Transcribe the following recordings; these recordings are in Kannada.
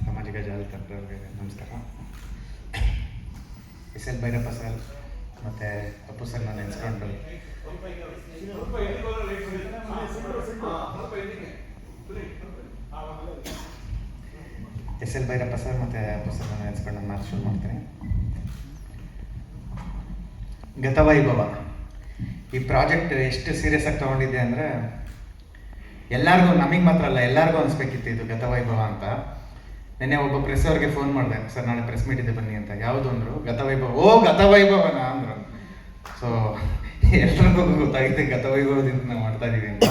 ಸಾಮಾಜಿಕ ಜಾಲತಾಣಗಳಿಗೆ ನಮಸ್ಕಾರ. ಎಸ್ ಎಲ್ ಭೈರಪ್ಪ ಸರ್ ಮತ್ತು ಅಪ್ಪು ಸರ್ ನಾನು ನೆನೆಸ್ಕೊಂಡು. ಎಸ್ ಎಲ್ ಭೈರಪ್ಪ ಸರ್ ಮತ್ತು ಅಪ್ಪು ಸರ್ ನಾನು ನೆನೆಸ್ಕೊಂಡು ನಾನು ಮಾತು ಶುರು ಮಾಡ್ತೀನಿ. ಗತವೈಭವ ಈ ಪ್ರಾಜೆಕ್ಟ್ ಎಷ್ಟು ಸೀರಿಯಸ್ ಆಗಿ ತೊಗೊಂಡಿದ್ದೆ ಅಂದರೆ ಎಲ್ಲರಿಗೂ ನಮಗೆ ಮಾತ್ರ ಅಲ್ಲ, ಎಲ್ಲರಿಗೂ ಅನಿಸ್ಬೇಕಿತ್ತು ಇದು ಗತವೈಭವ ಅಂತ. ನಿನ್ನೆ ಒಬ್ಬ ಪ್ರೆಸ್ ಅವ್ರಿಗೆ ಫೋನ್ ಮಾಡಿದೆ, ಸರ್, ನಾಳೆ ಪ್ರೆಸ್ ಮೀಟ್ ಇದೆ, ಬನ್ನಿ ಅಂತ. ಯಾವುದು ಅಂದರು ಗತವೈಭವ ಓ ಗತವೈಭವನ ಅಂದರು. ಸೊ ಎಲ್ರಿಗೂ ಗೊತ್ತಾಗಿದೆ ಗತವೈಭವದಿಂದ ನಾವು ಮಾಡ್ತಾ ಇದ್ದೀವಿ ಅಂತ.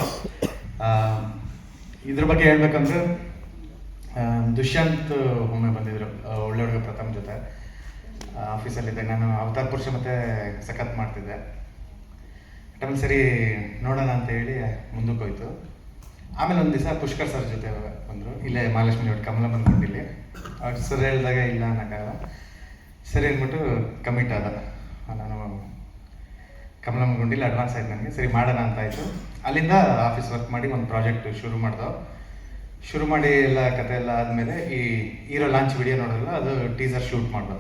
ಇದ್ರ ಬಗ್ಗೆ ಹೇಳ್ಬೇಕಂದ್ರೆ ದುಷ್ಯಂತ್ ಒಮ್ಮೆ ಬಂದಿದ್ರು ಒಳ್ಳೆ ಹುಡುಗ ಪ್ರಥಮ್ ಜೊತೆ. ಆಫೀಸಲ್ಲಿದ್ದೆ. ನಾನು ಅವತಾರ್ ಪುರುಷ ಮತ್ತೆ ಸಖತ್ ಮಾಡ್ತಿದ್ದೆ. ಟೈಮ್ ಸರಿ ನೋಡೋಣ ಅಂತ ಹೇಳಿ ಮುಂದಕ್ಕೆ ಹೋಯ್ತು. ಆಮೇಲೆ ಒಂದು ದಿವಸ ಪುಷ್ಕರ್ ಸರ್ ಜೊತೆ ಬಂದರು. ಇಲ್ಲೇ ಮಹಾಲಕ್ಷ್ಮಿ ಒಟ್ಟು ಕಮಲ ಬಂದ್ಕೊಂಡಿಲ್ಲಿ ಅವ್ರು ಸರ್ ಹೇಳಿದಾಗ ಇಲ್ಲ ಅನ್ನೋಕ್ಕಾಗಲ್ಲ. ಸರಿ ಅಂದ್ಬಿಟ್ಟು ಕಮಿಟ್ ಆದ. ನಾನು ಕಮಲಮ್ಮ ಗುಂಡಿಲಿ ಅಡ್ವಾನ್ಸ್ ಆಯ್ತು ನನಗೆ. ಸರಿ ಮಾಡೋಣ ಅಂತ ಆಯಿತು. ಅಲ್ಲಿಂದ ಆಫೀಸ್ ವರ್ಕ್ ಮಾಡಿ ಒಂದು ಪ್ರಾಜೆಕ್ಟ್ ಶುರು ಮಾಡ್ದೋ. ಶುರು ಮಾಡಿ ಎಲ್ಲ ಕತೆ ಎಲ್ಲ ಆದಮೇಲೆ ಈ ಹೀರೋ ಲಾಂಚ್ ವಿಡಿಯೋ ನೋಡಲ್ಲ ಅದು ಟೀಸರ್ ಶೂಟ್ ಮಾಡ್ದೋ.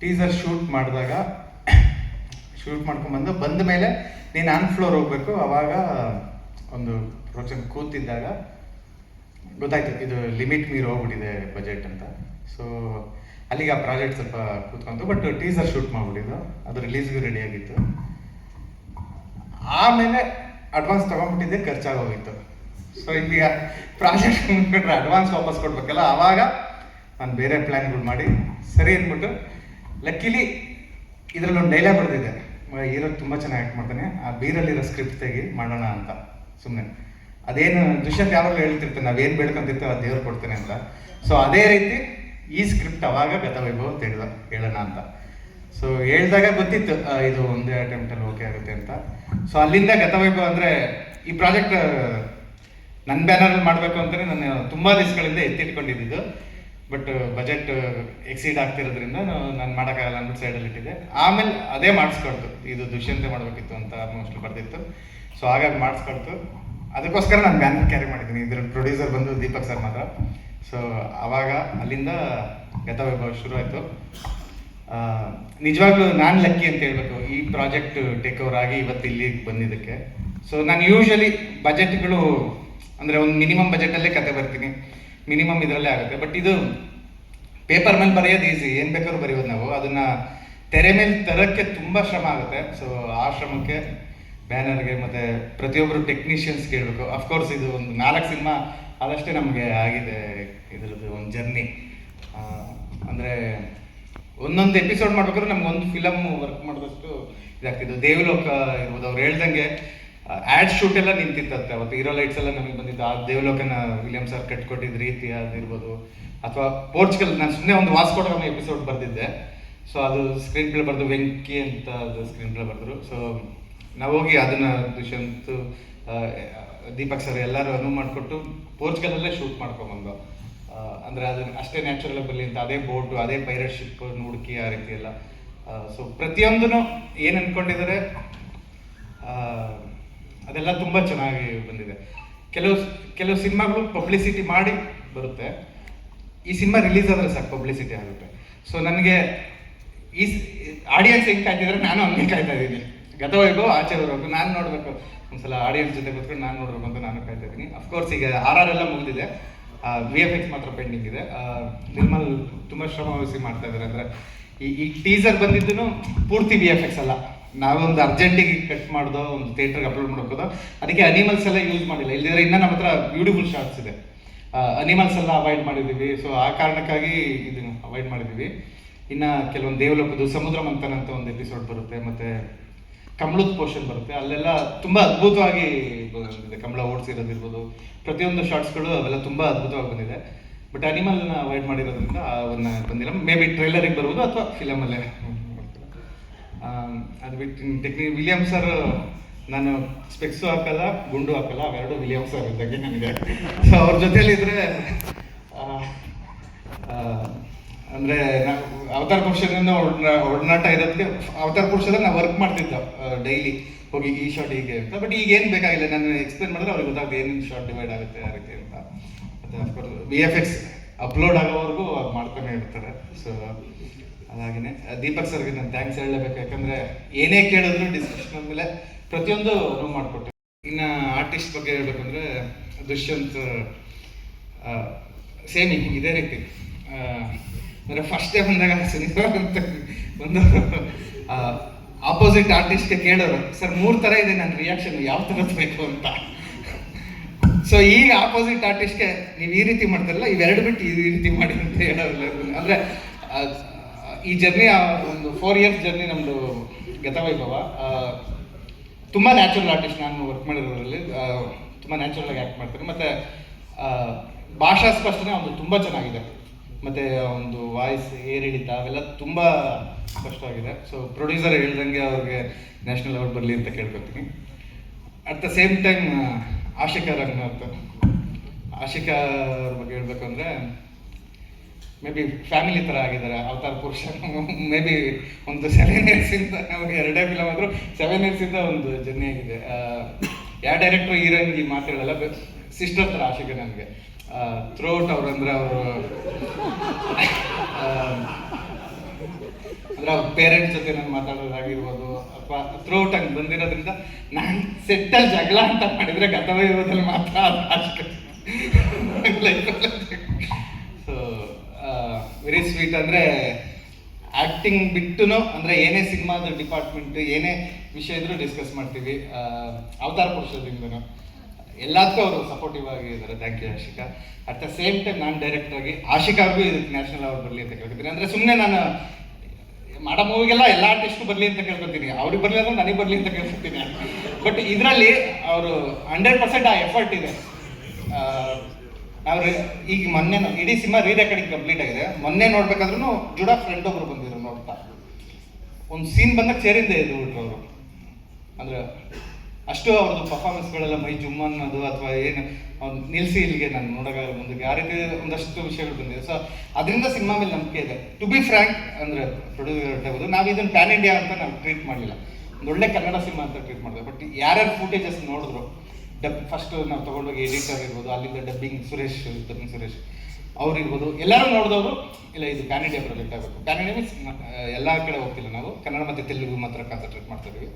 ಟೀಸರ್ ಶೂಟ್ ಮಾಡಿದಾಗ ಶೂಟ್ ಮಾಡ್ಕೊಂಡ್ಬಂದು ಬಂದ ಮೇಲೆ ನೀನು ಆನ್ ಫ್ಲೋರ್ ಹೋಗ್ಬೇಕು. ಅವಾಗ ಒಂದು ಪ್ರೊಜೆಕ್ಟ್ ಕೂತಿದ್ದಾಗ ಗೊತ್ತಾಯ್ತು, ಇದು ಲಿಮಿಟ್ ಮೀರಿ ಹೋಗ್ಬಿಟ್ಟಿದೆ ಬಜೆಟ್ ಅಂತ. ಸೊ ಅಲ್ಲಿಗೆ ಆ ಪ್ರಾಜೆಕ್ಟ್ ಸ್ವಲ್ಪ ಕೂತ್ಕೊಂತು ಬಟ್ ಟೀಸರ್ ಶೂಟ್ ಮಾಡ್ಬಿಟ್ಟಿದ್ದು, ಅದು ರಿಲೀಸ್ಗೂ ರೆಡಿ ಆಗಿತ್ತು. ಆಮೇಲೆ ಅಡ್ವಾನ್ಸ್ ತೊಗೊಂಡ್ಬಿಟ್ಟಿದ್ದೆ ಖರ್ಚಾಗೋಗಿತ್ತು ಸೊ ಈಗ ಪ್ರಾಜೆಕ್ಟ್ ಮುಂದ್ಬಿಟ್ರೆ ಅಡ್ವಾನ್ಸ್ ವಾಪಸ್ ಕೊಡ್ಬೇಕಲ್ಲ, ಆವಾಗ ನಾನು ಬೇರೆ ಪ್ಲ್ಯಾನ್ಗಳು ಮಾಡಿ, ಸರಿ ಅಂದ್ಬಿಟ್ಟು ಲಕ್ಕಿಲಿ ಇದರಲ್ಲಿ ಒಂದು ಡೈಲಾಗ್ ಬರೆದಿದೆ ಹೀರೋ ತುಂಬ ಚೆನ್ನಾಗಿ ಆ್ಯಕ್ಟ್ ಮಾಡ್ತಾನೆ, ಆ ಬೀರಲ್ಲಿರೋ ಸ್ಕ್ರಿಪ್ಟ್ ತೆಗಿ ಮಾಡೋಣ ಅಂತ. ಸುಮ್ಮನೆ ಅದೇನು ದುಷ್ಯಂತ್ ಯಾವಾಗಲೂ ಹೇಳ್ತಿರ್ತಾನೆ ನಾವೇನು ಬೇಡ್ಕೊಂತಿರ್ತೇವೆ ಅದು ದೇವ್ರು ಕೊಡ್ತಾನೆ ಅಂತ. ಸೊ ಅದೇ ರೀತಿ ಈ ಸ್ಕ್ರಿಪ್ಟ್ ಅವಾಗ ಗತವೈಭವ ತೆಗೆದ ಹೇಳೋಣ ಅಂತ. ಸೊ ಹೇಳಿದಾಗ ಗೊತ್ತಿತ್ತು ಇದು ಒಂದೇ ಅಟೆಂಪ್ಟಲ್ಲಿ ಓಕೆ ಆಗುತ್ತೆ ಅಂತ. ಸೊ ಅಲ್ಲಿಂದ ಗತವೈಭವ ಅಂದರೆ ಈ ಪ್ರಾಜೆಕ್ಟ್ ನನ್ನ ಬ್ಯಾನರಲ್ಲಿ ಮಾಡಬೇಕು ಅಂತಲೇ ನಾನು ತುಂಬ ದಿವಸಗಳಿಂದ ಎತ್ತಿಟ್ಕೊಂಡಿದ್ದು ಬಟ್ ಬಜೆಟ್ ಎಕ್ಸೀಡ್ ಆಗ್ತಿರೋದ್ರಿಂದ ನಾನು ಮಾಡೋಕ್ಕಾಗಲ್ಲ ಅಂದ್ಬಿಟ್ಟು ಸೈಡಲ್ಲಿ ಇಟ್ಟಿದ್ದೆ. ಆಮೇಲೆ ಅದೇ ಮಾಡಿಸ್ಕೊಡ್ತು. ಇದು ದುಷ್ಯಂತೆ ಮಾಡಬೇಕಿತ್ತು ಅಂತ ಮೋಸ್ಟ್ಲಿ ಬರ್ತಿತ್ತು ಸೊ ಹಾಗಾಗಿ ಮಾಡಿಸ್ಕೊಡ್ತು. ಅದಕ್ಕೋಸ್ಕರ ನಾನು ಬ್ಯಾನರ್ ಕ್ಯಾರಿ ಮಾಡಿದ್ದೀನಿ. ಇದ್ರ ಪ್ರೊಡ್ಯೂಸರ್ ಬಂದು ದೀಪಕ್ ಸರ್ ಮಾತ್ರ. ಸೊ ಆವಾಗ ಅಲ್ಲಿಂದ ಗತವೈಭವ ಶುರು ಆಯಿತು. ನಿಜವಾಗ್ಲೂ ನಾನು ಲಕ್ಕಿ ಅಂತ ಹೇಳ್ಬೇಕು. ಈ ಪ್ರಾಜೆಕ್ಟ್ ಟೇಕ್ ಓವರ್ ಆಗಿ ಇವತ್ತು ಇಲ್ಲಿಗೆ ಬಂದಿದ್ದಕ್ಕೆ. ಸೊ ನಾನು ಯೂಶ್ವಲಿ ಬಜೆಟ್ಗಳು ಅಂದರೆ ಒಂದು ಮಿನಿಮಮ್ ಬಜೆಟಲ್ಲೇ ಕತೆ ಬರ್ತೀನಿ. ಮಿನಿಮಮ್ ಇದರಲ್ಲೇ ಆಗುತ್ತೆ. ಬಟ್ ಇದು ಪೇಪರ್ ಮೇಲೆ ಬರೆಯೋದು ಈಸಿ ಏನು ಬೇಕಾದ್ರೂ ಬರೆಯೋದು ನಾವು. ಅದನ್ನ ತೆರೆ ಮೇಲೆ ತರಕ್ಕೆ ತುಂಬ ಶ್ರಮ ಆಗುತ್ತೆ. ಸೊ ಆ ಶ್ರಮಕ್ಕೆ ಬ್ಯಾನರ್ಗೆ ಮತ್ತು ಪ್ರತಿಯೊಬ್ಬರು ಟೆಕ್ನಿಷಿಯನ್ಸ್ ಕೇಳಬೇಕು ಅಫ್ಕೋರ್ಸ್ ಇದು ಒಂದು ನಾಲ್ಕು ಸಿನಿಮಾ ಆದಷ್ಟೇ ನಮಗೆ ಆಗಿದೆ ಇದರದ್ದು ಒಂದು ಜರ್ನಿ ಅಂದರೆ ಒಂದೊಂದು ಎಪಿಸೋಡ್ ಮಾಡ್ಬೇಕಾದ್ರೆ ನಮ್ಗೆ ಒಂದು ಫಿಲಮ್ ವರ್ಕ್ ಮಾಡಿದಷ್ಟು ಇದಾಗ್ತಿದ್ದು ದೇವಲೋಕ ಇರ್ಬೋದು. ಅವ್ರು ಹೇಳ್ದಂಗೆ ಆ್ಯಡ್ ಶೂಟ್ ಎಲ್ಲ ನಿಂತಿತ್ತಂತೆ ಅವತ್ತು ಹೀರೋ ಲೈಟ್ಸ್ ಎಲ್ಲ ನಮಗೆ ಬಂದಿತ್ತು. ಆ ದೇವಲೋಕನ ವಿಲಿಯಂ ಸರ್ ಕಟ್ಕೊಟ್ಟಿದ್ದ ರೀತಿ ಅದಿರ್ಬೋದು ಅಥವಾ ಪೋರ್ಚುಗಲ್ ನಾನು ಸುಮ್ಮನೆ ಒಂದು ವಾಸ್ಕೋಟಗಮ ಎಪಿಸೋಡ್ ಬರೆದಿದ್ದೆ. ಸೊ ಅದು ಸ್ಕ್ರೀನ್ ಪ್ಲೇ ಬರೆದು ವೆಂಕಿ ಅಂತ ಅದು ಸ್ಕ್ರೀನ್ ಪ್ಲೇ ಬರೆದ್ರು. ಸೊ ನಾವು ಹೋಗಿ ಅದನ್ನ ದುಷ್ಯಂತ್ ದೀಪಕ್ ಸರ್ ಎಲ್ಲರೂ ಅನುವು ಮಾಡಿಕೊಟ್ಟು ಪೋರ್ಚುಗಲಲ್ಲೇ ಶೂಟ್ ಮಾಡ್ಕೊಂಬಂದು ಅಂದರೆ ಅದು ಅಷ್ಟೇ ನ್ಯಾಚುರಲ್ ಬರಲಿ ಅಂತ. ಅದೇ ಬೋಟು ಅದೇ ಪೈರೇಟ್ ಶಿಪ್ ನೋಡ್ಕಿ ಆ ರೀತಿ ಎಲ್ಲ. ಸೊ ಪ್ರತಿಯೊಂದನ್ನು ಏನು ಅಂದ್ಕೊಂಡಿದ್ದಾರೆ ಅದೆಲ್ಲ ತುಂಬ ಚೆನ್ನಾಗಿ ಬಂದಿದೆ. ಕೆಲವು ಕೆಲವು ಸಿನಿಮಾಗಳು ಪಬ್ಲಿಸಿಟಿ ಮಾಡಿ ಬರುತ್ತೆ. ಈ ಸಿನಿಮಾ ರಿಲೀಸ್ ಆದರೆ ಸಾಕು ಪಬ್ಲಿಸಿಟಿ ಆಗುತ್ತೆ. ಸೊ ನನಗೆ ಈ ಆಡಿಯನ್ಸ್ ಹೆಂಗೆ ಕಾಯ್ತಿದ್ರೆ ನಾನು ಹಂಗೆ ಕಾಯ್ತಾ ಇದ್ದೀನಿ. ಗತವೈಭವ ಆಚೆ ನಾನು ನೋಡಬೇಕು, ಒಂದ್ಸಲ ಆಡಿಯನ್ಸ್ ಜೊತೆ ಕೂತ್ಕೊಂಡು ನಾನು ನೋಡ್ಬೇಕು ಅಂತ ನಾನು ಕಾಯ್ತಾ ಇದ್ದೀನಿ. ಅಫ್ಕೋರ್ಸ್ ಈಗ ಆರ್ ಆರ್ ಎಲ್ಲ ಮುಗಿದಿದೆ. ವಿ ಎಫ್ ಎಕ್ಸ್ ಮಾತ್ರ ಪೆಂಡಿಂಗ್ ಇದೆ. ನಿರ್ಮಲ್ ತುಂಬ ಶ್ರಮ ವಹಿಸಿ ಮಾಡ್ತಾ ಇದ್ದಾರೆ. ಅಂದರೆ ಈ ಈ ಟೀಸರ್ ಬಂದಿದ್ದು ಪೂರ್ತಿ ವಿ ಎಫ್ ಎಕ್ಸ್ ಅಲ್ಲ. ನಾವೊಂದು ಅರ್ಜೆಂಟಿಗೆ ಕಟ್ ಮಾಡ್ದೋ, ಒಂದು ಥಿಯೇಟರ್ಗೆ ಅಪ್ಲೋಡ್ ಮಾಡೋದು ಅದಕ್ಕೆ ಅನಿಮಲ್ಸ್ ಎಲ್ಲ ಯೂಸ್ ಮಾಡಿಲ್ಲ. ಇಲ್ಲದ್ರೆ ಇನ್ನೂ ನಮ್ಮ ಹತ್ರ ಬ್ಯೂಟಿಫುಲ್ ಶಾರ್ಟ್ಸ್ ಇದೆ. ಅನಿಮಲ್ಸ್ ಎಲ್ಲ ಅವಾಯ್ಡ್ ಮಾಡಿದ್ದೀವಿ. ಸೊ ಆ ಕಾರಣಕ್ಕಾಗಿ ಇದನ್ನು ಅವಾಯ್ಡ್ ಮಾಡಿದ್ದೀವಿ. ಇನ್ನು ಕೆಲವೊಂದು ದೇವಲೋಕದ್ದು ಸಮುದ್ರ ಮಂಥನ ಅಂತ ಒಂದು ಎಪಿಸೋಡ್ ಬರುತ್ತೆ. ಮತ್ತು ಕಮಲದ ಪೋರ್ಷನ್ ಬರುತ್ತೆ. ಅಲ್ಲೆಲ್ಲ ತುಂಬ ಅದ್ಭುತವಾಗಿ ಬಂದಿದೆ. ಕಮಲ ಓಡಿಸಿರೋದಿರ್ಬೋದು ಪ್ರತಿಯೊಂದು ಶಾರ್ಟ್ಸ್ಗಳು ಅವೆಲ್ಲ ತುಂಬ ಅದ್ಭುತವಾಗಿ ಬಂದಿದೆ. ಬಟ್ ಅನಿಮಲ್ನ ಅವಾಯ್ಡ್ ಮಾಡಿರೋದ್ರಿಂದ ಅವನ್ನ ಬಂದಿಲ್ಲ. ಮೇ ಬಿ ಟ್ರೈಲರಿಗೆ ಬರ್ಬೋದು ಅಥವಾ ಫಿಲಮಲ್ಲೇ ಅದು ಬಿಟ್ಟು ಟೆಕ್ನಿಕ್ ವಿಲಿಯಮ್ ಸರ್ ನಾನು ಸ್ಪೆಕ್ಸು ಹಾಕಲ್ಲ, ಗುಂಡು ಹಾಕಲ್ಲ, ಅವೆರಡು ವಿಲಿಯಮ್ ಸರ್ ಇದ್ದಂಗೆ ನನಗೆ. ಸೊ ಅವ್ರ ಜೊತೆಯಲ್ಲಿದ್ದರೆ ಅಂದರೆ ನಾವು ಅವತಾರ ಪುರುಷದಿಂದ ಒಡನಾಟ ಇರೋದಕ್ಕೆ ಅವತಾರ ಪುರುಷದಲ್ಲಿ ನಾವು ವರ್ಕ್ ಮಾಡ್ತಿದ್ದೋ ಡೈಲಿ ಹೋಗಿ ಈ ಶಾರ್ಟ್ ಹೀಗೆ ಅಂತ. ಬಟ್ ಈಗ ಏನು ಬೇಕಾಗಿಲ್ಲ, ನಾನು ಎಕ್ಸ್ಪ್ಲೇನ್ ಮಾಡಿದ್ರೆ ಅವ್ರಿಗೆ ಗೊತ್ತಾಗುತ್ತೆ ಏನೇನು ಶಾರ್ಟ್ ಡಿವೈಡ್ ಆಗುತ್ತೆ, ಆ ಅಂತ. ಮತ್ತು of course V F X upload ಆಗೋವರೆಗೂ ಅದು ಮಾಡ್ತಾನೆ ಇರ್ತಾರೆ. ಸೊ ಅದಾಗಿನೇ. ದೀಪಕ್ ಸರ್ಗೆ ನಾನು ಥ್ಯಾಂಕ್ಸ್ ಹೇಳಲೇಬೇಕು. ಯಾಕಂದರೆ ಏನೇ ಕೇಳಿದ್ರು ಡಿಸ್ಕಷನ್ ಮೇಲೆ ಪ್ರತಿಯೊಂದು ರೂಮ್ ಮಾಡಿಕೊಟ್ಟೆ. ಇನ್ನು ಆರ್ಟಿಸ್ಟ್ ಬಗ್ಗೆ ಹೇಳ್ಬೇಕಂದ್ರೆ ದುಷ್ಯಂತ್ ಸೇಮಿ, ಇದೇ ರೀತಿ. ಅಂದರೆ ಅಂದ್ರೆ ಫಸ್ಟ್ ಡೇ ಬಂದಾಗ ಸಿನಿಮಾ ಅಂತ ಒಂದು ಆಪೋಸಿಟ್ ಆರ್ಟಿಸ್ಟ್ಗೆ ಕೇಳೋರು, ಸರ್, ಮೂರು ಥರ ಇದೆ ನನ್ನ ರಿಯಾಕ್ಷನ್ ಯಾವ ಥರದ್ದು ಬೇಕು ಅಂತ? ಸೊ ಈಗ ಆಪೋಸಿಟ್ ಆರ್ಟಿಸ್ಟ್ಗೆ ನೀವು ಈ ರೀತಿ ಮಾಡ್ತಾರಲ್ಲ, ಇವೆರಡು ಬಿಟ್ಟು ಈ ರೀತಿ ಮಾಡಿ ಅಂತ ಹೇಳೋದಿಲ್ಲ ಅಂದರೆ ಈ ಜರ್ನಿ ಒಂದು ಫೋರ್ ಇಯರ್ಸ್ ಜರ್ನಿ ನಮ್ಮದು ಗತವೈಭವ. ತುಂಬ ನ್ಯಾಚುರಲ್ ಆರ್ಟಿಸ್ಟ್ ನಾನು ವರ್ಕ್ ಮಾಡಿರೋದ್ರಲ್ಲಿ. ತುಂಬ ನ್ಯಾಚುರಲ್ ಆಗಿ ಆ್ಯಕ್ಟ್ ಮಾಡ್ತಾರೆ ಮತ್ತು ಭಾಷಾ ಸ್ಪಷ್ಟನೆ ಒಂದು ತುಂಬ ಚೆನ್ನಾಗಿದೆ. ಮತ್ತು ಒಂದು ವಾಯ್ಸ್ ಏರಿಳಿತ ಅವೆಲ್ಲ ತುಂಬ ಸ್ಪಷ್ಟವಾಗಿದೆ. ಸೊ ಪ್ರೊಡ್ಯೂಸರ್ ಹೇಳ್ದಂಗೆ ಅವ್ರಿಗೆ ನ್ಯಾಷನಲ್ ಅವಾರ್ಡ್ ಬರಲಿ ಅಂತ ಕೇಳ್ಕೊತೀನಿ. At the same time Ashika Ranganath. Ashika ಅವ್ರ ಬಗ್ಗೆ ಹೇಳ್ಬೇಕು ಅಂದರೆ ಮೇ ಬಿ ಫ್ಯಾಮಿಲಿ ಥರ ಆಗಿದ್ದಾರೆ, ಅವತಾರ ಪುರುಷ. ಮೇ ಬಿ ಒಂದು ಸೆವೆನ್ ಇಯರ್ಸಿಂದ ನಮಗೆ ಎರಡೇ ಫಿಲಮ್ ಆದರೂ ಸೆವೆನ್ ಇಯರ್ಸಿಂದ ಒಂದು ಜರ್ನಿ ಆಗಿದೆ. ಯಾವ ಡೈರೆಕ್ಟ್ರು ಈ ಮಾತುಗಳೆಲ್ಲ ಸಿಸ್ಟರ್ ಥರ ಆಶಿಕ ನನಗೆ. ಥ್ರೋಟ್ ಅವ್ರು ಅಂದರೆ ಅವರು ಅಂದರೆ ಅವ್ರ ಪೇರೆಂಟ್ಸ್ ಜೊತೆ ನಾನು ಮಾತಾಡೋದಾಗಿರ್ಬೋದು ಅಥವಾ ಥ್ರೂಔಟ್ ಹಂಗೆ ಬಂದಿರೋದ್ರಿಂದ ನಾನು ಸೆಟ್ಟಲ್ಲಿ ಜಗಳ ಅಂತ ಮಾಡಿದರೆ ಗತವೈಭವದಲ್ಲಿ ಮಾತ್ರ ಅದು ಆಶಿಕ ಸೊ ವೆರಿ ಸ್ವೀಟ್ ಅಂದರೆ ಆ್ಯಕ್ಟಿಂಗ್ ಬಿಟ್ಟು ಅಂದರೆ ಏನೇ ಸಿನಿಮಾದ ಡಿಪಾರ್ಟ್ಮೆಂಟ್ ಏನೇ ವಿಷಯ ಇದ್ರೂ ಡಿಸ್ಕಸ್ ಮಾಡ್ತೀವಿ. ಅವತಾರ ಪುರುಷದಿಂದನೂ ಎಲ್ಲದಕ್ಕೂ ಅವರು ಸಪೋರ್ಟಿವ್ ಆಗಿ ಆಗಿದ್ದಾರೆ. Thank you Ashika at the same time ನಾನು ಡೈರೆಕ್ಟ್ ಆಗಿ ಆಶಿಕಾರ್ಗೂ ಇದಕ್ಕೆ ನ್ಯಾಷನಲ್ ಅವಾರ್ಡ್ ಬರಲಿ ಅಂತ ಕೇಳ್ಕೊತೀನಿ. ಅಂದರೆ ಸುಮ್ಮನೆ ನಾನು ಮಾಡೋ ಮೂವಿಗೆಲ್ಲ ಎಲ್ಲ ಆರ್ಟಿಸ್ಟ್ ಬರಲಿ ಅಂತ ಕೇಳ್ಕೊತೀನಿ. ಅವ್ರಿಗೆ ಬರಲಿ ಅಂದ್ರೆ ನನಗೆ ಬರಲಿ ಅಂತ ಕೇಳ್ಕೊತೀನಿ. ಬಟ್ ಇದರಲ್ಲಿ ಅವರು ಹಂಡ್ರೆಡ್ ಪರ್ಸೆಂಟ್ ಆ ಎಫರ್ಟ್ ಇದೆ. ಅವ್ರು ಈಗ ಮೊನ್ನೆ ಇಡೀ ಸಿನಿಮಾ ರೀ ರೆಕಾರ್ಡಿಂಗ್ ಕಂಪ್ಲೀಟ್ ಆಗಿದೆ. ಮೊನ್ನೆ ನೋಡ್ಬೇಕಾದ್ರೂ ಜುಡಾ ಫ್ರೆಂಡ್ ಒಬ್ರು ಬಂದಿದ್ರು ನೋಡ್ತಾ. ಒಂದು ಸೀನ್ ಬಂದಾಗ ಚೇರಿಂದ ಎದ್ದು ಬಿಟ್ರು ಅವರು. ಅಂದ್ರೆ ಅಷ್ಟು ಅವ್ರದ್ದು ಪರ್ಫಾರ್ಮೆನ್ಸ್ಗಳೆಲ್ಲ ಮೈ ಜುಮ್ ಅನ್ನೋದು ಅಥವಾ ಏನು ನಿಲ್ಸಿ ಇಲ್ಲಿಗೆ ನಾನು ನೋಡೋಕ್ಕಾಗಲ್ಲ ಮುಂದಕ್ಕೆ. ಆ ರೀತಿ ಒಂದಷ್ಟು ವಿಷಯಗಳು ಬಂದಿದೆ. ಸೊ ಅದರಿಂದ ಸಿನಿಮಾ ಮೇಲೆ ನಂಬಿಕೆ ಇದೆ. ಟು ಬಿ ಫ್ರ್ಯಾಂಕ್ ಅಂದರೆ ಪ್ರೊಡ್ಯೂಸರ್ ನಾವು ಇದನ್ನು ಪ್ಯಾನ್ ಇಂಡಿಯಾ ಅಂತ ನಾವು ಟ್ರೀಟ್ ಮಾಡಲಿಲ್ಲ. ಒಂದು ಒಳ್ಳೆ ಕನ್ನಡ ಸಿನಿಮಾ ಅಂತ ಟ್ರೀಟ್ ಮಾಡಿದೆ. ಬಟ್ ಯಾರ್ಯಾರು ಫುಟೇಜಸ್ ನೋಡಿದ್ರು ಡಬ್ ಫಸ್ಟ್ ನಾವು ತೊಗೊಂಡೋಗಿ ಎಡಿಟರ್ ಇರ್ಬೋದು ಅಲ್ಲಿಂದ ಡಬ್ಬಿಂಗ್ ಸುರೇಶ್ ಡಬ್ಬಿಂಗ್ ಸುರೇಶ್ ಅವ್ರಿರ್ಬೋದು. ಎಲ್ಲರೂ ನೋಡಿದವರು, ಇಲ್ಲ, ಇದು ಪ್ಯಾನ್ ಪ್ರಾಜೆಕ್ಟ್ ಆಗಬೇಕು ಪ್ಯಾನ್ ಮೀನ್ಸ್ ಎಲ್ಲ ಕಡೆ ಹೋಗ್ತಿಲ್ಲ ನಾವು. ಕನ್ನಡ ಮತ್ತು ತೆಲುಗು ಮಾತ್ರ ಕಾನ್ಸಂಟ್ರೇಟ್ ಮಾಡ್ತಾ ಇದೀವಿ.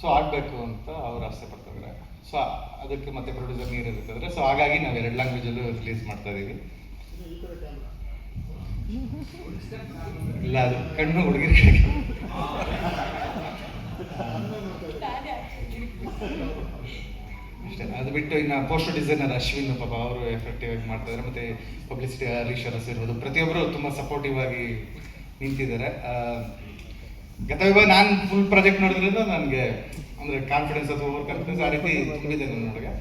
ಸೊ ಆಗಬೇಕು ಅಂತ ಅವ್ರು ಆಸೆ ಪಡ್ತಿದ್ದಾರೆ ಸೊ ಅದಕ್ಕೆ ಮತ್ತೆ ಪ್ರೊಡ್ಯೂಸರ್ ನೀರು ಇರ್ತದ್ರೆ ಸೊ ಹಾಗಾಗಿ ನಾವು ಎರಡು ಲ್ಯಾಂಗ್ವೇಜಲ್ಲೂ ರಿಲೀಸ್ ಮಾಡ್ತಾ ಇದ್ದೀವಿ ಇಲ್ಲ ಕಣ್ಣು ಹುಡುಗಿರಿಗೆ ಅಷ್ಟೇ. ಅದು ಬಿಟ್ಟು ಇನ್ನು ಪೋಸ್ಟರ್ ಡಿಸೈನರ್ ಅಶ್ವಿನ್ ಪಾಪ ಅವರು ಎಫೆಕ್ಟಿವ್ ಆಗಿ ಮಾಡ್ತಿದ್ದಾರೆ ಮತ್ತೆ ಪಬ್ಲಿಸಿಟಿ ಹರೀಶ್ ಅರಸ್ ಇರ್ಬೋದು. ಪ್ರತಿಯೊಬ್ಬರು ತುಂಬ ಸಪೋರ್ಟಿವ್ ಆಗಿ ನಿಂತಿದ್ದಾರೆ. ಗತವಿಭಾಗ ನಾನು ಫುಲ್ ಪ್ರಾಜೆಕ್ಟ್ ನೋಡಿದ್ರಿಂದ ನನಗೆ ಅಂದರೆ ಕಾನ್ಫಿಡೆನ್ಸ್ ಅಥವಾ ಓವರ್ ಕಾನ್ಫಿಡೆನ್ಸ್ ಆ ರೀತಿ ತುಂಬಿದೆ ನನ್ನೊಳಗೆ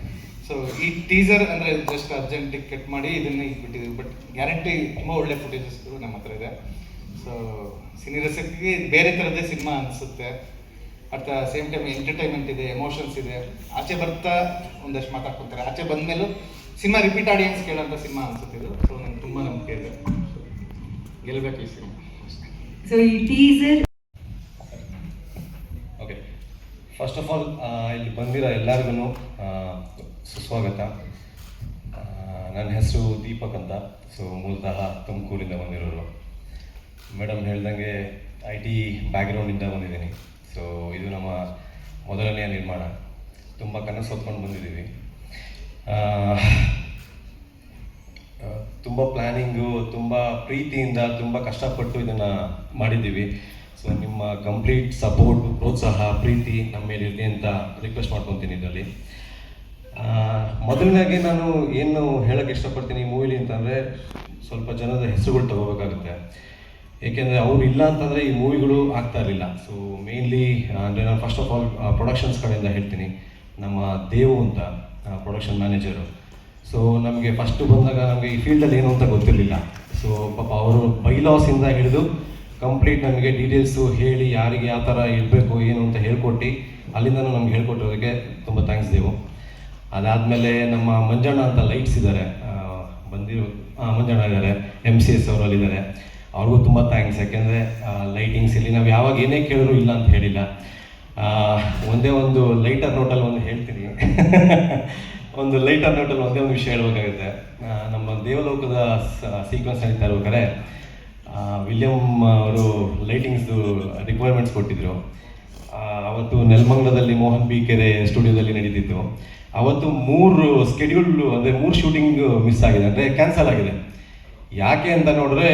ಸೊ ಈ ಟೀಸರ್ ಅಂದರೆ ಜಸ್ಟ್ ಅರ್ಜೆಂಟ್ ಕಟ್ ಮಾಡಿ ಇದನ್ನ ಇಟ್ಬಿಟ್ಟಿದ್ದೀವಿ ಬಟ್ ಗ್ಯಾರಂಟಿ ತುಂಬ ಒಳ್ಳೆ ಫುಟೇಜಸ್ ನಮ್ಮ ಹತ್ರ ಇದೆ. ಸೊ ಸಿನಿ ರಸಿಕಿಗೆ ಬೇರೆ ಥರದ್ದೇ ಸಿನಿಮಾ ಅನಿಸುತ್ತೆ. At the same time entertainment ಇದೆ ಎಮೋಷನ್ಸ್ ಇದೆ. ಆಚೆ ಬರ್ತಾ ಒಂದಷ್ಟು ಮಾತಾಡ್ಕೊತಾರೆ. ಆಚೆ ಬಂದಮೇಲೂ ಸಿನಿಮಾ ರಿಪೀಟ್ ಆಡಿಯನ್ಸ್ ಕೇಳೋಂಥ ಸಿನಿಮಾ ಅನ್ಸುತ್ತೆ ಇದು. ಸೊ ನಂಗೆ ತುಂಬ ನಂಬಿಕೆ ಇದೆ. ಗೆಲ್ಲಬೇಕು ಈ ಸಿನಿಮಾ. ಸೊ ಈ teaser okay first of all ಇಲ್ಲಿ ಬಂದಿರೋ ಎಲ್ಲರಿಗೂ ಸುಸ್ವಾಗತ. ನನ್ನ ಹೆಸರು ದೀಪಕ್ ಅಂತ. ಸೊ ಮೂಲತಃ ತುಮಕೂರಿಂದ ಬಂದಿರೋರು. ಮೇಡಮ್ ಹೇಳ್ದಂಗೆ ಐ ಟಿ ಬ್ಯಾಕ್ಗ್ರೌಂಡಿಂದ ಬಂದಿದ್ದೀನಿ. ಸೊ ಇದು ನಮ್ಮ ಮೊದಲನೆಯ ನಿರ್ಮಾಣ. ತುಂಬ ಕನಸು ಹೊತ್ಕೊಂಡು ಬಂದಿದ್ದೀವಿ. ತುಂಬ ಪ್ಲ್ಯಾನಿಂಗು ತುಂಬ ಪ್ರೀತಿಯಿಂದ, ತುಂಬ ಕಷ್ಟಪಟ್ಟು ಇದನ್ನು ಮಾಡಿದ್ದೀವಿ. ಸೊ ನಿಮ್ಮ ಕಂಪ್ಲೀಟ್ ಸಪೋರ್ಟ್, ಪ್ರೋತ್ಸಾಹ, ಪ್ರೀತಿ ನಮ್ಮ ಮೇಲೆ ಇರಲಿ ಅಂತ ರಿಕ್ವೆಸ್ಟ್ ಮಾಡ್ಕೊತೀನಿ ಇದರಲ್ಲಿ. ಮೊದಲನೇಗೆ ನಾನು ಏನು ಹೇಳೋಕ್ಕೆ ಇಷ್ಟಪಡ್ತೀನಿ ಈ ಮೂವಿಲಿ ಅಂತಂದರೆ ಸ್ವಲ್ಪ ಜನದ ಹೆಸರುಗಳು ತಗೋಬೇಕಾಗುತ್ತೆ. ಏಕೆಂದರೆ ಅವ್ರು ಇಲ್ಲ ಅಂತಂದರೆ ಈ ಮೂವಿಗಳು ಆಗ್ತಾ ಇರಲಿಲ್ಲ. ಸೊ ಮೇಯ್ನ್ಲಿ ಅಂದರೆ ನಾನು ಫಸ್ಟ್ ಆಫ್ ಆಲ್ ಪ್ರೊಡಕ್ಷನ್ಸ್ ಕಡೆಯಿಂದ ಹೇಳ್ತೀನಿ. ನಮ್ಮ ದೇವು ಅಂತ ಪ್ರೊಡಕ್ಷನ್ ಮ್ಯಾನೇಜರು ಸೊ ನಮಗೆ ಫಸ್ಟ್ ಬಂದಾಗ ನಮಗೆ ಈ ಫೀಲ್ಡಲ್ಲಿ ಏನು ಅಂತ ಗೊತ್ತಿರಲಿಲ್ಲ. ಸೊ ಪಾಪ ಅವರು ಬೈಲಾಸಿಂದ ಹಿಡಿದು ಕಂಪ್ಲೀಟ್ ನಮಗೆ ಡೀಟೇಲ್ಸು ಹೇಳಿ ಯಾರಿಗೆ ಯಾವ ಥರ ಇರಬೇಕು, ಏನು ಅಂತ ಹೇಳ್ಕೊಟ್ಟು ಅಲ್ಲಿಂದನೂ ನಮ್ಗೆ ಹೇಳ್ಕೊಟ್ಟಿರೋದಕ್ಕೆ ತುಂಬ ಥ್ಯಾಂಕ್ಸ್ ದೇವು. ಅದಾದಮೇಲೆ ನಮ್ಮ ಮಂಜಣ್ಣ ಅಂತ ಲೈಟ್ಸ್ ಇದ್ದಾರೆ ಬಂದಿರೋ ಮಂಜಣ್ಣ ಇದ್ದಾರೆ ಎಂ ಸಿ ಎಸ್ ಅವರಲ್ಲಿದ್ದಾರೆ ಅವ್ರಿಗೂ ತುಂಬ ಥ್ಯಾಂಕ್ಸ್ ಯಾಕೆಂದರೆ ಲೈಟಿಂಗ್ಸ್ ಇಲ್ಲಿ ನಾವು ಯಾವಾಗ ಏನೇ ಕೇಳಿದ್ರು ಇಲ್ಲ ಅಂತ ಹೇಳಿಲ್ಲ. ಒಂದೇ ಒಂದು ಲೈಟರ್ ನೋಟಲ್ಲಿ ಒಂದು ಹೇಳ್ತೀನಿ. ಒಂದು ಲೈಟರ್ ನೋಟಲ್ಲಿ ಒಂದೇ ಒಂದು ವಿಷಯ ಹೇಳ್ಬೇಕಾಗುತ್ತೆ. ನಮ್ಮ ದೇವಲೋಕದ ಸೀಕ್ವೆನ್ಸ್ ನಡೀತಾ ಇರ್ಬೇಕಾದ್ರೆ ವಿಲಿಯಮ್ ವಿಲಿಯಂ ಅವರು ಲೈಟಿಂಗ್ಸ್ದು ರಿಕ್ವೈರ್ಮೆಂಟ್ಸ್ ಕೊಟ್ಟಿದ್ದರು ಅವತ್ತು ನೆಲಮಂಗ್ಲದಲ್ಲಿ ಮೋಹನ್ ಬಿ ಕೆರೆ ಸ್ಟುಡಿಯೋದಲ್ಲಿ ನಡೀತಿತ್ತು. ಅವತ್ತು ಮೂರು ಸ್ಕೆಡ್ಯೂಲ್ ಅಂದರೆ ಮೂರು ಶೂಟಿಂಗ್ ಮಿಸ್ ಆಗಿದೆ. ಅಂದರೆ ಕ್ಯಾನ್ಸಲ್ ಆಗಿದೆ. ಯಾಕೆ ಅಂತ ನೋಡಿದ್ರೆ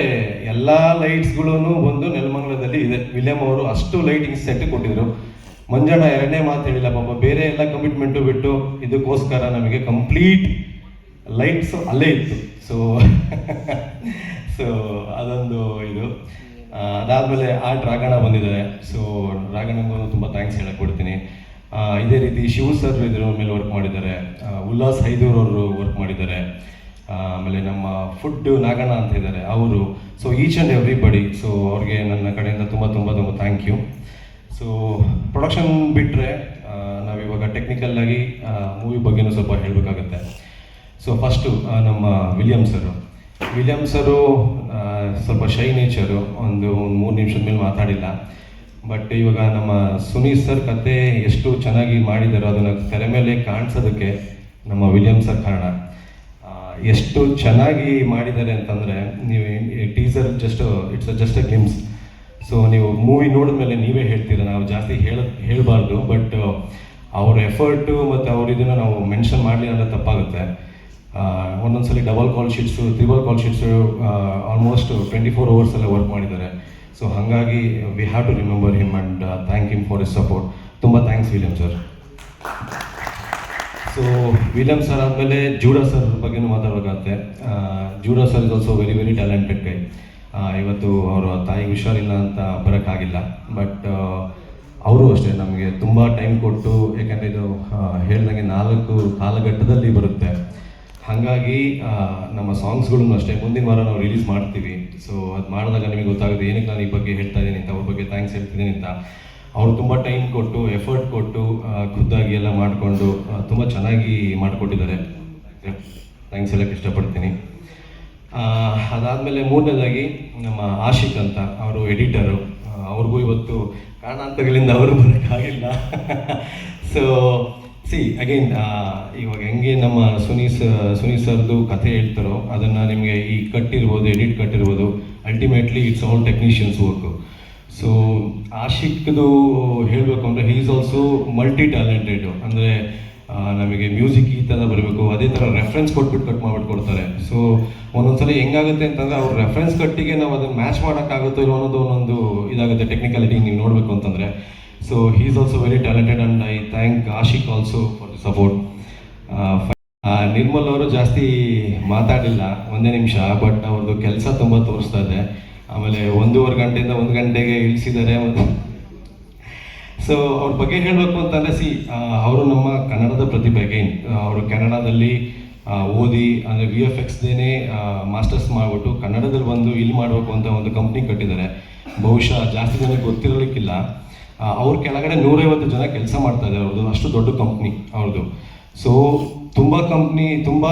ಎಲ್ಲ ಲೈಟ್ಸ್ಗಳೂ ಒಂದು ನೆಲಮಂಗಲದಲ್ಲಿ ಇದೆ. ವಿಲಿಯಂ ಅವರು ಅಷ್ಟು ಲೈಟಿಂಗ್ ಸೆಟ್ ಕೊಟ್ಟಿದ್ರು. ಮಂಜಣ್ಣ ಎರಡನೇ ಮಾತು ಹೇಳಿಲ್ಲ ಪಾಪ. ಬೇರೆ ಎಲ್ಲ ಕಮಿಟ್ಮೆಂಟು ಬಿಟ್ಟು ಇದಕ್ಕೋಸ್ಕರ ನಮಗೆ ಕಂಪ್ಲೀಟ್ ಲೈಟ್ಸ್ ಅಲ್ಲೇ ಇತ್ತು. ಸೊ ಸೊ ಅದೊಂದು ಇದು. ಅದಾದಮೇಲೆ ಅದಾದ್ಮೇಲೆ ಆರ್ಟ್ ರಾಗಣ ಬಂದಿದ್ದಾರೆ ಸೊ ರಾಗಣಂಗೂ ತುಂಬ ಥ್ಯಾಂಕ್ಸ್ ಹೇಳಕ್ ಕೊಡ್ತೀನಿ. ಇದೇ ರೀತಿ ಶಿವ ಸರ್ ಇದ್ರ ಮೇಲೆ ವರ್ಕ್ ಮಾಡಿದ್ದಾರೆ. ಆ, ಉಲ್ಲಾಸ್ ಹೈದೂರ್ ಅವರು ವರ್ಕ್ ಮಾಡಿದ್ದಾರೆ. ಆ, ಆಮೇಲೆ ನಮ್ಮ ಫುಡ್ ನಾಗಣ್ಣ ಅಂತ ಇದ್ದಾರೆ, ಅವರು. So each and everybody so ಅವ್ರಿಗೆ ನನ್ನ ಕಡೆಯಿಂದ ತುಂಬ ತುಂಬ ತುಂಬ ಥ್ಯಾಂಕ್ ಯು ಸೊ ಪ್ರೊಡಕ್ಷನ್ ಬಿಟ್ಟರೆ ನಾವಿವಾಗ ಟೆಕ್ನಿಕಲ್ ಆಗಿ ಮೂವಿ ಬಗ್ಗೆನೂ ಸ್ವಲ್ಪ ಹೇಳಬೇಕಾಗತ್ತೆ. ಸೊ ಫಸ್ಟು ನಮ್ಮ ವಿಲಿಯಮ್ ಸರು ವಿಲಿಯಮ್ ಸರು ಸ್ವಲ್ಪ ಶೈ ನೇಚರು ಒಂದು ಒಂದು ಮೂರು ನಿಮಿಷದ ಮೇಲೆ ಮಾತಾಡಿಲ್ಲ. ಬಟ್ ಇವಾಗ ನಮ್ಮ ಸುನೀಲ್ ಸರ್ ಕತೆ ಎಷ್ಟು ಚೆನ್ನಾಗಿ ಮಾಡಿದಾರೋ ಅದನ್ನು ತೆರೆ ಮೇಲೆ ಕಾಣಿಸೋದಕ್ಕೆ ನಮ್ಮ ವಿಲಿಯಮ್ ಸರ್ ಕಾರಣ. ಎಷ್ಟು ಚೆನ್ನಾಗಿ ಮಾಡಿದ್ದಾರೆ ಅಂತಂದರೆ ನೀವು teaser just it's just a glimpse so ನೀವು ಮೂವಿ ನೋಡಿದ್ಮೇಲೆ ನೀವೇ ಹೇಳ್ತೀರಾ? ನಾವು ಜಾಸ್ತಿ ಹೇಳ ಹೇಳಬಾರ್ದು ಬಟ್ ಅವ್ರ ಎಫರ್ಟು ಮತ್ತು ಅವ್ರ ಇದನ್ನು ನಾವು ಮೆನ್ಷನ್ ಮಾಡಲಿ ಅಂದರೆ ತಪ್ಪಾಗುತ್ತೆ. ಆ, ಒಂದೊಂದ್ಸಲಿ double call sheets triple call sheets almost twenty four hours ಎಲ್ಲ ವರ್ಕ್ ಮಾಡಿದ್ದಾರೆ. ಸೊ ಹಾಗಾಗಿ we have to remember him and thank him for his support ತುಂಬ thanks William sir so William sir ಆದಮೇಲೆ ಜೂಡಾ ಸರ್ ಬಗ್ಗೆನೂ ಮಾತಾಡಬೇಕಾಗತ್ತೆ. Judah sir is also very very talented ಕೈ ಇವತ್ತು ಅವರ ತಾಯಿಗೆ ಹುಷಾರಿಲ್ಲ ಅಂತ ಬರೋಕ್ಕಾಗಿಲ್ಲ. ಬಟ್ ಅವರು ಅಷ್ಟೇ ನಮಗೆ ತುಂಬ ಟೈಮ್ ಕೊಟ್ಟು, ಯಾಕಂದರೆ ಇದು ಹೇಳ್ದಂಗೆ ನಾಲ್ಕು ಕಾಲಘಟ್ಟದಲ್ಲಿ ಬರುತ್ತೆ. ಹಾಗಾಗಿ ನಮ್ಮ ಸಾಂಗ್ಸ್ಗಳನ್ನು ಅಷ್ಟೇ ಮುಂದಿನ ವಾರ ನಾವು ರಿಲೀಸ್ ಮಾಡ್ತೀವಿ. ಸೊ ಅದು ಮಾಡಿದಾಗ ನಿಮಗೆ ಗೊತ್ತಾಗುತ್ತೆ, ಏನಕ್ಕೆ ನಾನು ಈ ಬಗ್ಗೆ ಹೇಳ್ತಾ ಇದ್ದೀನಿ ಅಂತ, ಅವ್ರ ಬಗ್ಗೆ ಥ್ಯಾಂಕ್ಸ್ ಹೇಳ್ತಿದ್ದೀನಿ ಅಂತ. ಅವರು ತುಂಬ ಟೈಮ್ ಕೊಟ್ಟು ಎಫರ್ಟ್ ಕೊಟ್ಟು ಖುದ್ದಾಗಿ ಎಲ್ಲ ಮಾಡಿಕೊಂಡು ತುಂಬ ಚೆನ್ನಾಗಿ ಮಾಡಿಕೊಟ್ಟಿದ್ದಾರೆ. ಥ್ಯಾಂಕ್ಸ್ ಹೇಳಕ್ಕೆ ಇಷ್ಟಪಡ್ತೀನಿ. ಅದಾದಮೇಲೆ ಮೂರನೇದಾಗಿ ನಮ್ಮ ಆಶಿಕ್ ಅಂತ ಅವರು ಎಡಿಟರು ಅವ್ರಿಗೂ ಇವತ್ತು ಕಾರಣಾಂತರಗಳಿಂದ ಅವರು ಬರೋಕ್ಕಾಗಿಲ್ಲ ಸೊ ಸಿ ಅಗೈನ್ ಇವಾಗ ಹೆಂಗೆ ನಮ್ಮ ಸುನಿ ಸುನಿ ಸರ್ದು ಕಥೆ ಹೇಳ್ತಾರೋ ಅದನ್ನು ನಿಮಗೆ ಈ ಕಟ್ಟಿರ್ಬೋದು edit ಕಟ್ಟಿರ್ಬೋದು ultimately it's all technicians work so ಆಶಿಕ್ದು ಹೇಳಬೇಕು ಅಂದರೆ he is also multi talented ಅಂದರೆ ನಮಗೆ ಮ್ಯೂಸಿಕ್ ಈ ಥರ ಬರಬೇಕು, ಅದೇ ಥರ ರೆಫರೆನ್ಸ್ ಕೊಟ್ಬಿಟ್ಟು ಕಟ್ ಮಾಡ್ಬಿಟ್ಟು ಕೊಡ್ತಾರೆ ಸೊ ಒಂದೊಂದ್ಸಲ ಹೆಂಗಾಗುತ್ತೆ ಅಂತಂದರೆ, ಅವ್ರ ರೆಫರೆನ್ಸ್ ಕಟ್ಟಿಗೆ ನಾವು ಅದನ್ನು ಮ್ಯಾಚ್ ಮಾಡೋಕ್ಕಾಗುತ್ತೋ ಇಲ್ಲೋ ಅನ್ನೋದು ಒಂದೊಂದು ಇದಾಗುತ್ತೆ ಟೆಕ್ನಿಕಾಲಿಟಿ ನೀವು ನೋಡಬೇಕು ಅಂತಂದರೆ. So he is also very talented and I thank Ashik also for the support Nirmal ಅವರು ಜಾಸ್ತಿ ಮಾತಾಡಿಲ್ಲ, ಒಂದೇ ನಿಮಿಷ ಬಟ್ ಅವ್ರದ್ದು ಕೆಲಸ ತುಂಬ ತೋರಿಸ್ತಾ ಇದೆ. ಆಮೇಲೆ ಒಂದೂವರೆ ಗಂಟೆಯಿಂದ ಒಂದು ಗಂಟೆಗೆ ಇಳಿಸಿದ್ದಾರೆ ಸೊ ಅವ್ರ ಬಗ್ಗೆ ಹೇಳಬೇಕು ಅಂತಂದರೆ ಸಿ ಅವರು ನಮ್ಮ ಕನ್ನಡದ ಪ್ರತಿಭೆಗೆ ಅವರು ಕನ್ನಡದಲ್ಲಿ ಓದಿ, ಅಂದರೆ ವಿ ಎಫ್ ಎಕ್ಸ್ದೇನೆ ಮಾಸ್ಟರ್ಸ್ ಮಾಡಿಬಿಟ್ಟು ಕನ್ನಡದಲ್ಲಿ ಬಂದು ಇಲ್ಲಿ ಮಾಡಬೇಕು ಅಂತ ಒಂದು ಕಂಪ್ನಿ ಕಟ್ಟಿದ್ದಾರೆ. ಬಹುಶಃ ಜಾಸ್ತಿ ಜನಕ್ಕೆ ಗೊತ್ತಿರಲಿಕ್ಕಿಲ್ಲ. ಅವ್ರ ಕೆಳಗಡೆ ನೂರೈವತ್ತು ಜನ ಕೆಲಸ ಮಾಡ್ತಾ ಇದ್ದಾರೆ. ಅವ್ರದ್ದು ಅಷ್ಟು ದೊಡ್ಡ ಕಂಪ್ನಿ ಅವ್ರದ್ದು ಸೊ ತುಂಬ ಕಂಪ್ನಿ ತುಂಬ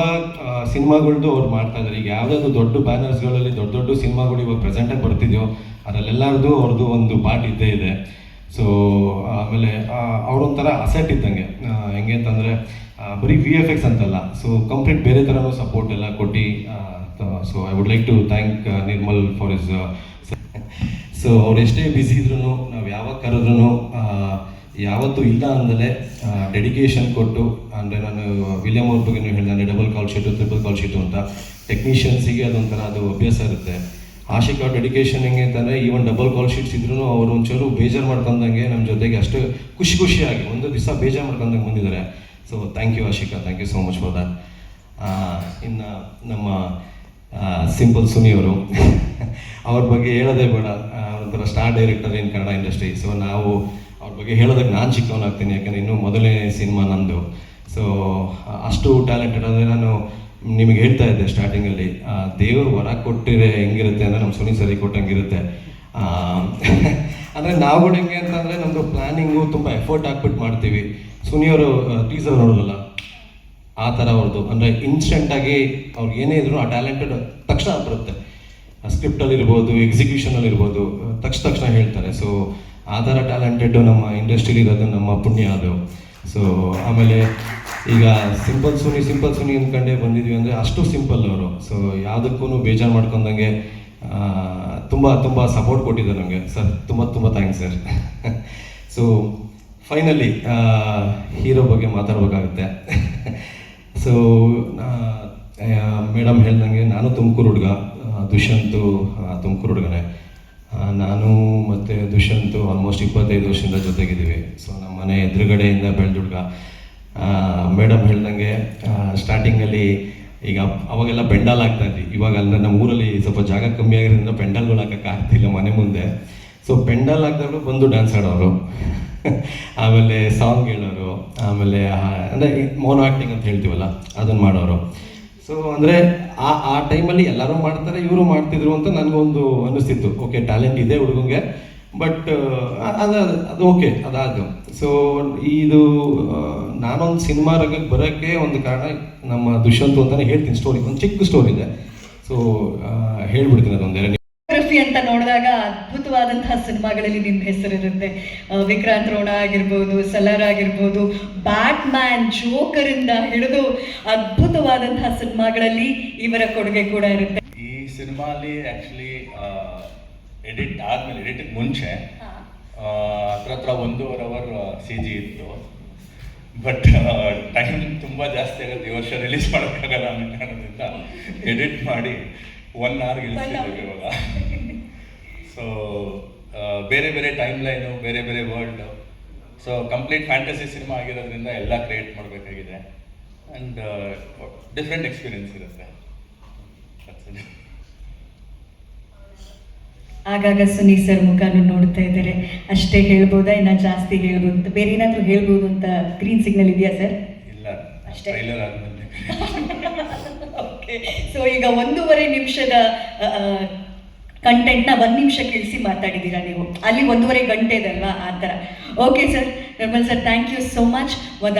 ಸಿನಿಮಾಗಳ್ದು ಅವ್ರು ಮಾಡ್ತಾ ಇದ್ದಾರೆ ಈಗ ಯಾವುದಾದ್ರು ದೊಡ್ಡ ಬ್ಯಾನರ್ಸ್ಗಳಲ್ಲಿ ದೊಡ್ಡ ದೊಡ್ಡ ಸಿನಿಮಾಗಳು ಇವಾಗ ಪ್ರೆಸೆಂಟಾಗಿ ಬರ್ತಿದೆಯೋ, ಅದರಲ್ಲೆಲ್ಲರದು ಅವ್ರದ್ದು ಒಂದು ಪಾರ್ಟ್ ಇದ್ದೇ ಇದೆ. ಸೊ ಆಮೇಲೆ ಅವರೊಂಥರ ಅಸೆಟ್ ಇದ್ದಂಗೆ. ಹೆಂಗೆ ಅಂತಂದರೆ ಬರೀ ವಿ ಎಫ್ ಎಕ್ಸ್ ಅಂತಲ್ಲ. ಸೊ ಕಂಪ್ಲೀಟ್ ಬೇರೆ ಥರನೂ ಸಪೋರ್ಟ್ ಎಲ್ಲ ಕೊಟ್ಟು so I would like to thank Nirmal for his so ಅವ್ರು ಎಷ್ಟೇ ಬ್ಯುಸಿ ಇದ್ರೂ ನಾವು ಯಾವಾಗ ಕರೆದ್ರೂ ಯಾವತ್ತೂ ಇಲ್ಲ ಅಂದಲೇ ಡೆಡಿಕೇಶನ್ ಕೊಟ್ಟು, ಅಂದರೆ ನಾನು ವಿಲಿಯಮ್ ಅವ್ರ ಬಗ್ಗೆ ನೀವು ಹೇಳಿದ್ರೆ double call sheet triple call sheet ಅಂತ ಟೆಕ್ನಿಷಿಯನ್ಸಿಗೆ ಅದೊಂಥರ ಅದು ಅಭ್ಯಾಸ ಇರುತ್ತೆ. ಆಶಿಕ್ ಅವ್ರ ಡೆಡಿಕೇಶನ್ ಹೆಂಗೆ ಅಂತಂದರೆ ಈವನ್ ಡಬಲ್ ಕಾಲ್ ಶೀಟ್ಸ್ ಇದ್ರೂ ಅವರು ಒಂಚೂರು ಬೇಜಾರು ಮಾಡ್ಕೊಂಡಂಗೆ ನಮ್ಮ ಜೊತೆಗೆ ಅಷ್ಟು ಖುಷಿ ಖುಷಿಯಾಗಿ ಒಂದು ದಿವಸ ಬೇಜಾರು ಮಾಡ್ಕೊಂಡಂಗೆ ಬಂದಿದ್ದಾರೆ. So thank you Ashika thank you so much for that ಇನ್ನು ನಮ್ಮ ಸಿಂಪಲ್ ಸುನಿ ಅವರು, ಅವ್ರ ಬಗ್ಗೆ ಹೇಳೋದೇ ಬೇಡ. ಒಂಥರ star director in Kannada industry so ನಾವು ಅವ್ರ ಬಗ್ಗೆ ಹೇಳೋದಕ್ಕೆ ನಾನು ಚಿಕ್ಕವನಾಗ್ತೀನಿ, ಯಾಕಂದರೆ ಇನ್ನೂ ಮೊದಲನೇ ಸಿನಿಮಾ ನಂದು. ಸೊ ಅಷ್ಟು ಟ್ಯಾಲೆಂಟೆಡ್ ಅಂದರೆ ನಾನು ನಿಮಗೆ ಹೇಳ್ತಾ ಇದ್ದೆ ಸ್ಟಾರ್ಟಿಂಗಲ್ಲಿ ದೇವರು ವರ ಕೊಟ್ಟಿದೆ ಹೆಂಗಿರುತ್ತೆ ಅಂದರೆ ನಮ್ಮ ಸುನಿ ಸರಿ ಕೊಟ್ಟಂಗಿರುತ್ತೆ. ಅಂದರೆ ನಾವುಗಳು ಹೆಂಗೆ ಅಂತಂದರೆ ನಮ್ಮದು ಪ್ಲ್ಯಾನಿಂಗು ತುಂಬ ಎಫರ್ಟ್ ಹಾಕ್ಬಿಟ್ಟು ಮಾಡ್ತೀವಿ. ಸುನಿಯವರು ಟೀಸರ್ ನೋಡೋಲ್ಲ ಆ ಥರ ಅವ್ರದ್ದು ಅಂದರೆ ಇನ್ಸ್ಟೆಂಟಾಗಿ ಅವ್ರಿಗೆ ಏನೇ ಇದ್ರು ಆ ಟ್ಯಾಲೆಂಟೆಡ್ ತಕ್ಷಣ ಬರುತ್ತೆ. ಸ್ಕ್ರಿಪ್ಟಲ್ಲಿರ್ಬೋದು ಎಕ್ಸಿಕ್ಯೂಷನಲ್ಲಿರ್ಬೋದು ತಕ್ಷ ತಕ್ಷಣ ಹೇಳ್ತಾರೆ. ಸೊ ಆ ಥರ ಟ್ಯಾಲೆಂಟೆಡ್ ನಮ್ಮ ಇಂಡಸ್ಟ್ರೀಲಿ ಇರೋದು ನಮ್ಮ ಪುಣ್ಯ ಅದು. ಸೊ ಆಮೇಲೆ ಈಗ ಸಿಂಪಲ್ ಸುನಿ ಸಿಂಪಲ್ ಸುನಿ ಅಂದ್ಕೊಂಡೇ ಬಂದಿದ್ವಿ ಅಂದರೆ ಅಷ್ಟು ಸಿಂಪಲ್ ಅವರು. ಸೊ ಯಾವುದಕ್ಕೂ ಬೇಜಾರು ಮಾಡ್ಕೊಂಡಂಗೆ ತುಂಬ ತುಂಬ ಸಪೋರ್ಟ್ ಕೊಟ್ಟಿದ್ದಾರೆ ನಮಗೆ. ಸರ್ ತುಂಬ ತುಂಬ thanks sir so finally hero ಬಗ್ಗೆ ಮಾತಾಡ್ಬೇಕಾಗುತ್ತೆ. ಸೊ ಮೇಡಮ್ ಹೇಳ್ದಂಗೆ, ನಾನು ತುಮಕೂರು ಹುಡುಗ ದುಷ್ಯಂತು ತುಮಕೂರು ಹುಡುಗನೇ. ನಾನು ಮತ್ತು ದುಷ್ಯಂತು ಆಲ್ಮೋಸ್ಟ್ ಇಪ್ಪತ್ತೈದು ವರ್ಷದಿಂದ ಜೊತೆಗಿದ್ದೀವಿ. ಸೊ ನಮ್ಮ ಮನೆ ಎದುರುಗಡೆಯಿಂದ ಬೆಳೆದುಡ್ಗ. ಮೇಡಮ್ ಹೇಳ್ದಂಗೆ ಸ್ಟಾರ್ಟಿಂಗಲ್ಲಿ ಈಗ ಅವಾಗೆಲ್ಲ ಬೆಂಡಾಲ್ ಆಗ್ತಾ ಇದ್ವಿ. ಇವಾಗ ಅಂದರೆ ನಮ್ಮ ಊರಲ್ಲಿ ಸ್ವಲ್ಪ ಜಾಗ ಕಮ್ಮಿ ಆಗಿರೋದ್ರಿಂದ ಪೆಂಡಲ್ಗಳು ಹಾಕೋಕ್ಕೆ ಆಗ್ತಿಲ್ಲ ಮನೆ ಮುಂದೆ. ಸೊ ಪೆಂಡಲ್ ಆಗ್ದಾಗ ಬಂದು ಡ್ಯಾನ್ಸ್ ಆಡೋರು. ಆಮೇಲೆ ಸಾಂಗ್ ಹೇಳೋರು ಆಮೇಲೆ ಅಂದರೆ ಮೋನೋ ಆ್ಯಕ್ಟಿಂಗ್ ಅಂತ ಹೇಳ್ತೀವಲ್ಲ, ಅದನ್ನು ಮಾಡೋರು. ಸೊ ಅಂದರೆ ಆ ಆ ಟೈಮಲ್ಲಿ ಎಲ್ಲರೂ ಮಾಡ್ತಾರೆ, ಇವರು ಮಾಡ್ತಿದ್ರು ಅಂತ ನನಗೊಂದು ಅನಿಸ್ತಿತ್ತು. ಓಕೆ ಟ್ಯಾಲೆಂಟ್ ಇದೆ ಹುಡುಗಂಗೆ ಬಟ್ ಅದು ಅದು ಓಕೆ ಅದಾದ ಸೊ ಇದು ನಾನೊಂದು ಸಿನಿಮಾ ರಂಗಕ್ಕೆ ಬರೋಕ್ಕೆ ಒಂದು ಕಾರಣ ನಮ್ಮ ದುಷ್ಯಂತು ಅಂತಲೇ ಹೇಳ್ತೀನಿ ಸ್ಟೋರಿ ಒಂದು ಚಿಕ್ಕ ಸ್ಟೋರಿ ಇದೆ. ಸೊ ಹೇಳ್ಬಿಡ್ತೀನಿ ಅದೊಂದೆರಡು ಅಂತ ನೋಡಿದಾಗ ಅದ್ಭುತವಾದಂತಹ ಸಿನಿಮಾಗಳಲ್ಲಿ ನಿಮ್ಮ ಹೆಸರಿರುತ್ತೆ ಇರುತ್ತೆ. ವಿಕ್ರಾಂತ್ ರೋಣ ಆಗಿರ್ಬೋದು ಸಲರ್ ಆಗಿರ್ಬೋದು ಬ್ಯಾಟ್ ಮ್ಯಾನ್ ಜೋಕರಿಂದ ಹಿಡಿದು ಅದ್ಭುತವಾದಂತಹ ಸಿನಿಮಾಗಳಲ್ಲಿ ಇವರ ಕೊಡುಗೆ ಕೂಡ ಇರುತ್ತೆ. ಈ ಸಿನಿಮಾಲಿ ಆ್ಯಕ್ಚುಲಿ ಎಡಿಟ್ ಆದ್ಮೇಲೆ ಎಡಿಟ್ ಮುಂಚೆ ಹತ್ರ ಹತ್ರ ಒಂದೂವರೆ ಅವರ್ ಸಿ ಜಿ ಇತ್ತು. ಬಟ್ ಟೈಮ್ ತುಂಬ ಜಾಸ್ತಿ ಆಗುತ್ತೆ. ಈ ವರ್ಷ ರಿಲೀಸ್ ಮಾಡೋಕ್ಕಾಗಲ್ಲ ಅನ್ನೋ ಕಾರಣದಿಂದ ಎಡಿಟ್ ಮಾಡಿ ಒನ್ ಅವರ್ಗೆ ಇಳಿಸ್ತಿದ್ದೀವಿ ಇವಾಗ. ಸೊ ಬೇರೆ ಬೇರೆ ಟೈಮ್ ಲೈನು ಬೇರೆ ಬೇರೆ world so complete fantasy cinema ಆಗಿರೋದ್ರಿಂದ ಎಲ್ಲ ಕ್ರಿಯೇಟ್ ಮಾಡಬೇಕಾಗಿದೆ. ಆ್ಯಂಡ್ ಡಿಫ್ರೆಂಟ್ ಎಕ್ಸ್ಪೀರಿಯನ್ಸ್ ಇರುತ್ತೆ. ಆಗಾಗ ಸುನಿ ಸರ್ ಮುಖಾನು ನೋಡ್ತಾ ಇದ್ದಾರೆ. ಅಷ್ಟೇ ಹೇಳ್ಬೋದಾ ಇನ್ನ ಜಾಸ್ತಿ ಹೇಳ್ಬೋದು? ಅಂತ ಬೇರೆ ಏನಾದರೂ ಹೇಳ್ಬೋದು ಅಂತ ಗ್ರೀನ್ ಸಿಗ್ನಲ್ ಇದೆಯಾ ಸರ್? ಇಲ್ಲ. ಅಷ್ಟೇ. ಟ್ರೈಲರ್ ಆದ್ಮೇಲೆ. ಓಕೆ. ಸೊ ಈಗ ಒಂದೂವರೆ ನಿಮಿಷದ ಕಂಟೆಂಟ್ನ ಒಂದು ನಿಮಿಷ ಕೇಳಿಸಿ ಮಾತಾಡಿದ್ದೀರಾ ನೀವು? ಅಲ್ಲಿ ಒಂದೂವರೆ ಗಂಟೆ ಇದಲ್ವಾ ಆ ಥರ. Okay sir Nirmal sir thank you so much ಒಂದು